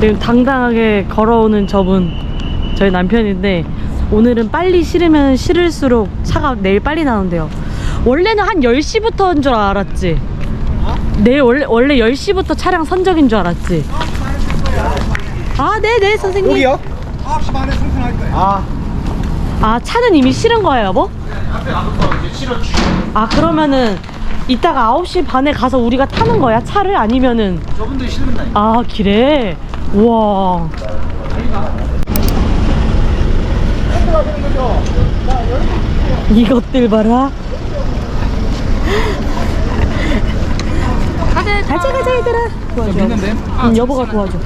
지금 당당하게 걸어오는 저분 저희 남편인데 오늘은 빨리 실으면 실을수록 차가 내일 빨리 나온대요. 원래는 한 10시부터인 줄 알았지. 내일 원래, 원래 10시부터 차량 선적인 줄 알았지. 아 네네 선생님. 여기요? 9시 반에 승선할 거예요. 아, 아 차는 이미 실은 거예요 여보? 아 그러면은 이따가 9시 반에 가서 우리가 타는 거야 차를? 아니면은? 저분들이 실는다. 아 길에 우와. 이것들 봐라. 가자 가자 가자 얘들아. 도와줘? 응, 여보가 도와줘.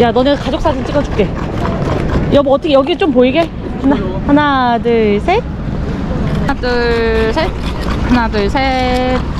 야 너네 가족 사진 찍어줄게. 여보 어떻게 여기 좀 보이게? 하나 하나 둘 셋. 하나 둘 셋. 하나 둘 셋.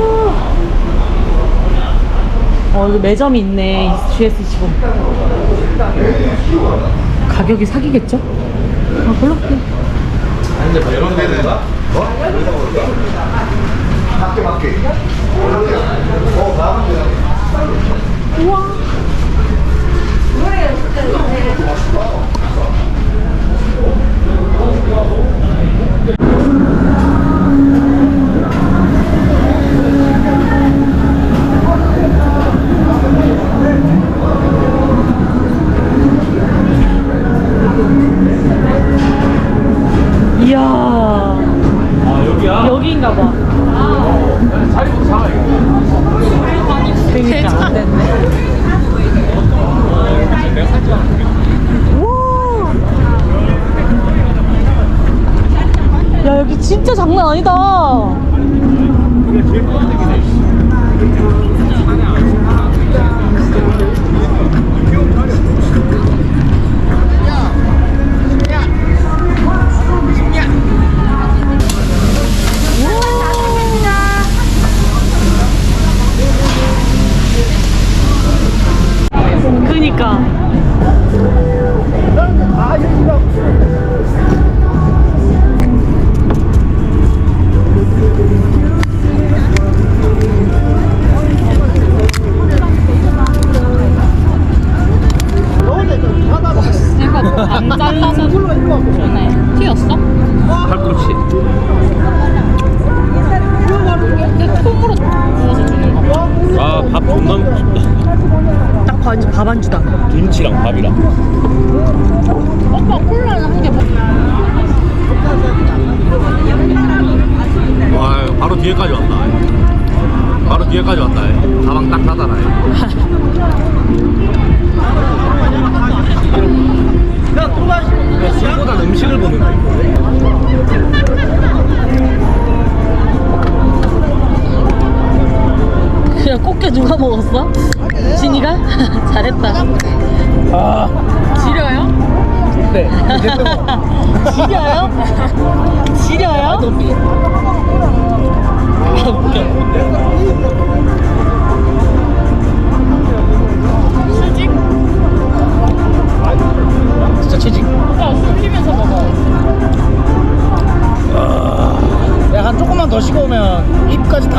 어 여기 매점이 있네 GS25. 가격이 사기겠죠? 아 그렇게. 이런 데는 뭐? 맞게 맞게. 어, 나가면 되나? 우와. 이야. 아, 여기야? 여기인가 봐. 자리 좀 잡아, 이거. 그러니까. 우와. 야 여기 진짜 장난 아니다. 이게 제일 뻔데기네. 그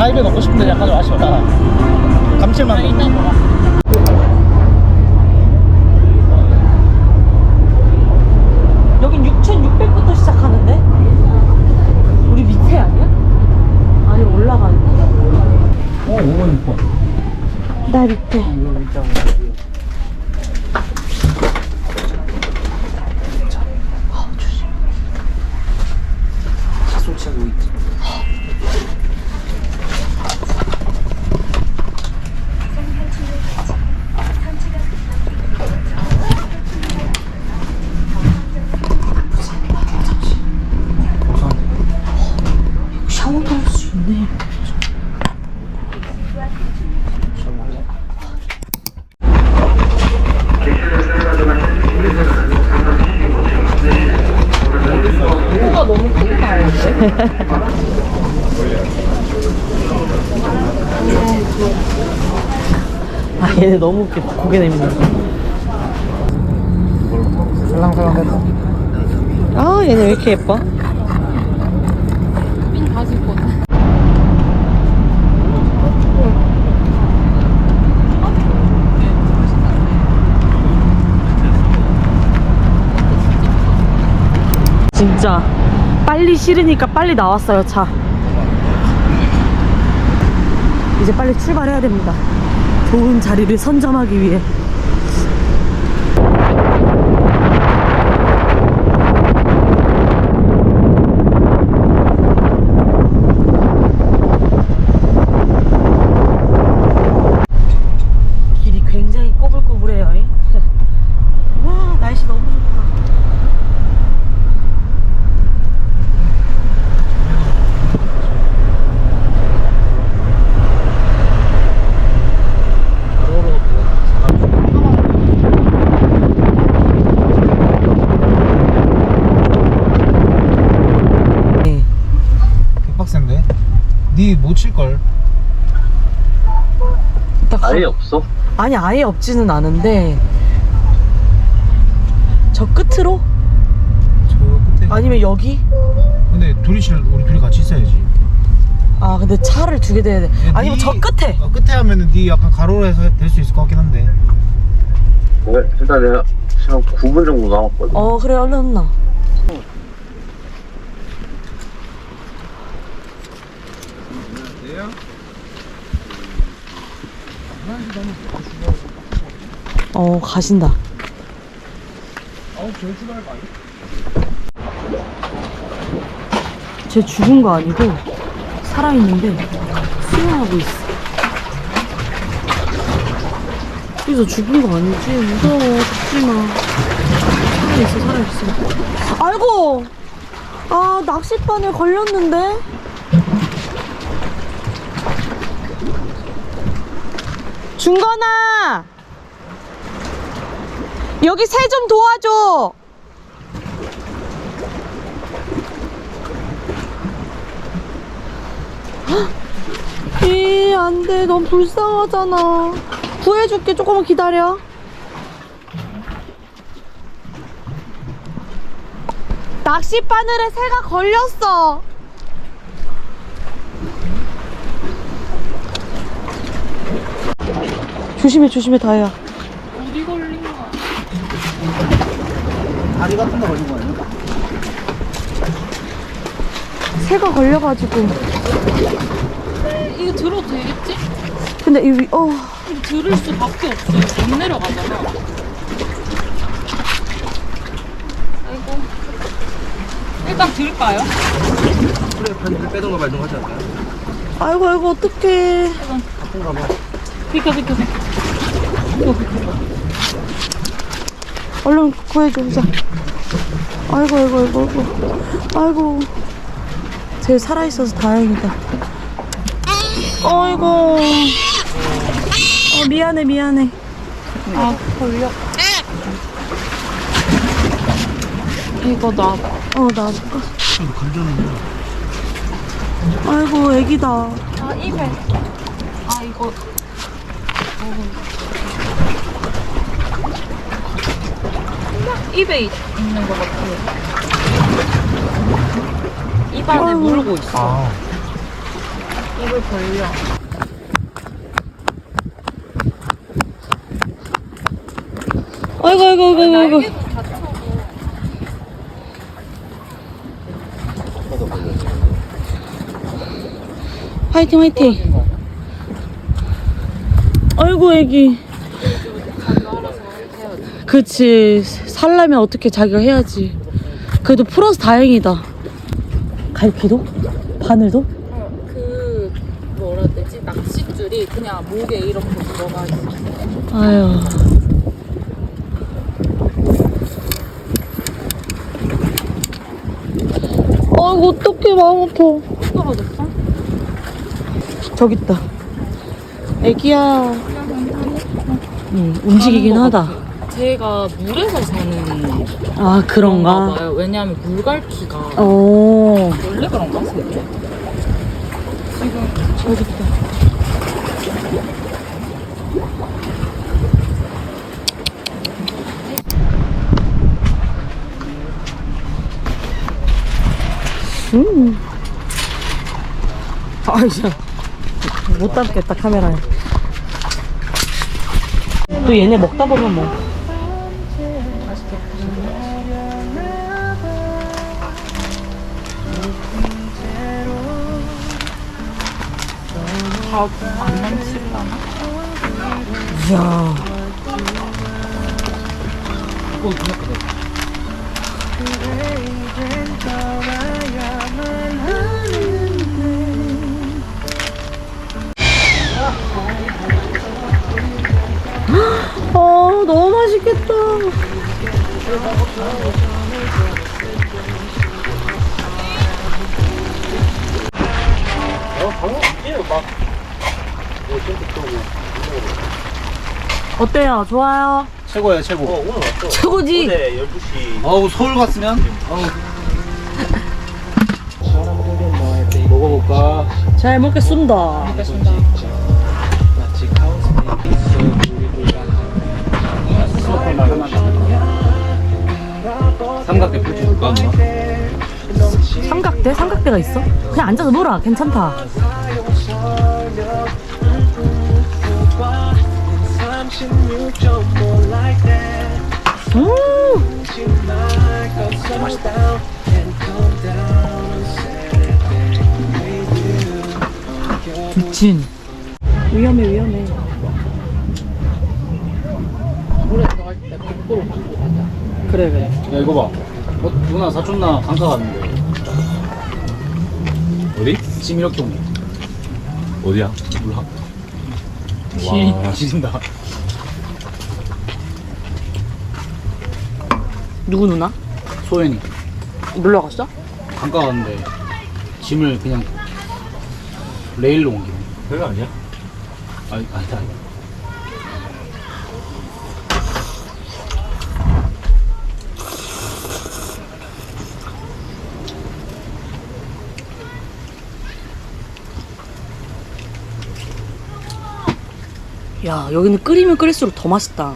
입에 넣고 싶은데 약간 좀 아쉽다. 감칠맛. 이따 먹어. 여긴 6,600부터 시작하는데? 우리 밑에 아니야? 아니 올라가는데. 어, 5번 6번. 나 밑에. 술 취하고 있지. 아 얘네 너무 웃겨 고개 내미는 살랑살랑 됐다 아 얘네 왜 이렇게 예뻐? 진짜 빨리 싫으니까 빨리 나왔어요 차. 이제 빨리 출발해야 됩니다 좋은 자리를 선점하기 위해 길이 굉장히 꼬불꼬불해요 잉? 와 날씨 너무 좋다 네. 개빡센데 니못 칠걸 딱 아예 없어? 아니 아예 없지는 않은데 저 끝으로? 저 끝에 아니면 여기? 근데 둘이 실 우리 둘이 같이 있어야지 아 근데 차를 두 개 대야 돼 아니면 저 끝에 어, 끝에 하면은 니 약간 가로로 해서 될 수 있을 것 같긴 한데 네, 일단 내가 지금 9분 정도 남았거든. 어 그래 얼른 나 어 가신다? 쟤 죽은 거 아니고 살아있는데 수영하고 있어. 그래서 죽은 거 아니지? 무서워. 죽지마. 살아있어 살아있어. 아이고! 아 낚싯바늘 걸렸는데? 중건아 여기 새 좀 도와줘 이, 안 돼. 넌 불쌍하잖아. 구해줄게. 조금만 기다려. 낚싯바늘에 새가 걸렸어. 조심해, 조심해, 다혜야. 어디 걸린 거야? 다리 같은 거 걸린 거 아니야? 새가 걸려가지고. 이거 들어도 되겠지? 근데 이 위, 어. 이거 들을 수밖에 없어. 못 내려가잖아. 아이고. 일단 들을까요? 그래, 편지를 빼던가 말던가 하지 않나요? 아이고, 아이고, 어떡해. 비켜 비켜 비켜. 얼른 구해줘, 자. 아이고, 아이고, 아이고, 아이고. 아이고. 쟤 살아있어서 다행이다. 아이고. 어, 미안해, 미안해. 아 걸려. 이거 나 어, 나볼까? 아이고, 애기다. 아 입에. 아 이거. 어. 입에 있- 있는 것 같아. 입 안에. 물고 있어. 아 입을 벌려. 아이고, 아이고, 아이고, 아이고. 아이고. 화이팅, 화이팅. 아이고, 애기. 그치. 살려면 어떻게 자기가 해야지. 그래도 풀어서 다행이다. 갈피도? 바늘도? 어, 그 뭐라 해야 되지? 낚싯줄이 그냥 목에 이렇게 들어가 있어. 아유. 아이고, 어떡해, 마음 아파. 떨어졌어? 저기 있다. 애기야. 응, 움직이긴 하다. 제가 물에서 사는 아, 그런가? 봐요. 왜냐하면 물갈퀴가 어. 어. 원래 그런가? 세계? 어둡다. 음. 아, 이제 못 담겠다 카메라에. 또 얘네 먹다 보면 뭐. 이야. 그래. 어, 너무 맛있겠다. 어 때요? 좋아요? 최고예요 최고. 오늘 왔어. 최고지? 어제 12시. 어우 서울 갔으면. 어우. 먹어볼까? 잘 먹겠습니다. 삼각대 표지 줄까 누나? 삼각대? 삼각대가 있어? 그냥 앉아서 놀아. 괜찮다. 음! 미친. 위험해, 위험해. 물에 들어갈 때 거꾸로 가고 가자. 그래, 그래. 야 이거 봐. 어, 누나 사촌나 강가 갔는데 어디? 짐 이렇게 오네. 어디야? 몰라. 와 지진다. 누구 누나? 소연이 놀러 갔어? 강가 갔는데 짐을 그냥 레일로 옮기네. 그거 아니야? 아니 아니다. 아니다. 야, 여기는 끓이면 끓일수록 더 맛있다.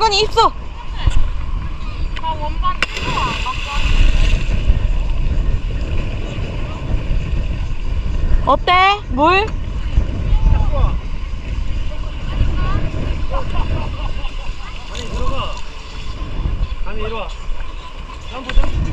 왕관이 있어. 나 원반 어때? 물? 아니 들어가. 아니 이리 와. 난 보자.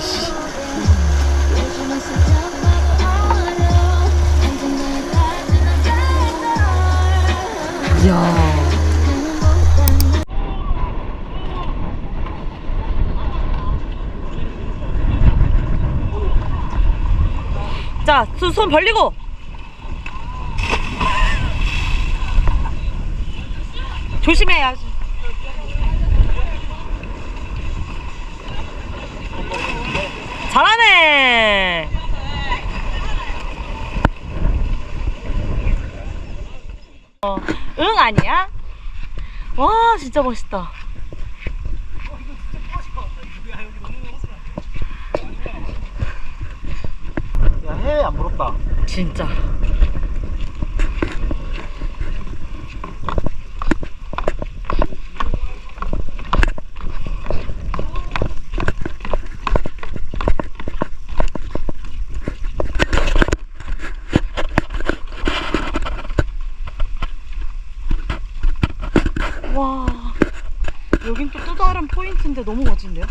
씨. 야. 자, 손, 손 벌리고. 조심해야지. 응 아니야? 와 진짜 멋있다. 야 해외 안 부럽다 진짜. 와, 여긴 또 또 포인트인데 너무 멋진데요?